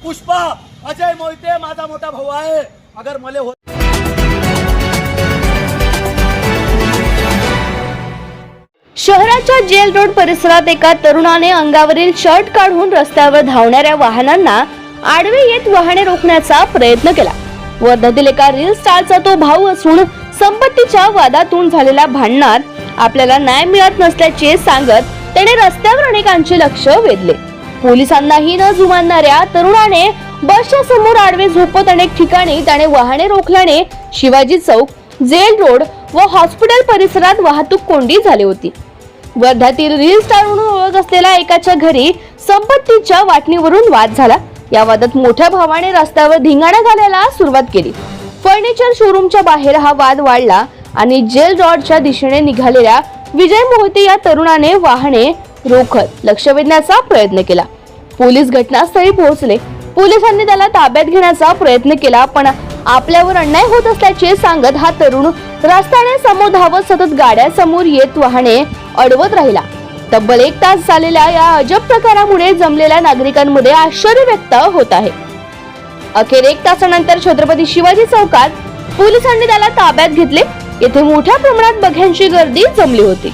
पुष्पा अजय मोहिते माझा मोठा भाऊ आहे. अगर मले हो शहराच्या जेल रोड परिसरात एका तरुणाने अंगावरील शर्ट काढून रस्त्यावर धावणाऱ्या वाहनांना आडवे येत वाहने रोखण्याचा प्रयत्न केला. वर्धातील एका रील स्टारचा तो भाऊ असून संपत्तीच्या वादातून झालेल्या भांडणात आपल्याला न्याय मिळत नसल्याचे सांगत त्याने रस्त्यावर अनेकांचे लक्ष वेधले. पोलिसांनाही न जुमानणाऱ्या तरुणाने बसच्या समोर आडवे झोपत अनेक ठिकाणी त्याने वाहने रोखल्याने शिवाजी चौक जेल रोड व हॉस्पिटल परिसरात वाहतूक कोंडी झाली होती. वर्ध्यातील रील स्टार म्हणून ओळख असलेल्या एकाच्या घरी संपत्तीच्या वाटणीवरून वाद झाला. या वादात मोठ्या भावाने रस्त्यावर धिंगाणा घालायला सुरुवात केली. फर्निचर शोरूमच्या बाहेर हा वाद वाढला आणि जेल रॉडच्या दिशेने निघालेल्या विजय मोहिते या तरुणाने वाहने रोखत लक्ष वेधण्याचा प्रयत्न केला. पोलीस घटनास्थळी पोहोचले. पोलिसांनी त्याला ताब्यात घेण्याचा प्रयत्न केला पण आपल्यावर अन्याय होत असल्याचे सांगत हा तरुण रस्त्याने समोर धावत सतत गाड्या समोर येत वाहने अडवत राहिला. तब्बल एक तास झालेल्या या अजब प्रकारामुळे जमलेल्या नागरिकांमध्ये आश्चर्य व्यक्त होत आहे. अखेर एक तासानंतर छत्रपती शिवाजी चौकात पोलिसांनी त्याला ताब्यात घेतले. येथे मोठ्या प्रमाणात बघ्यांची गर्दी जमली होती.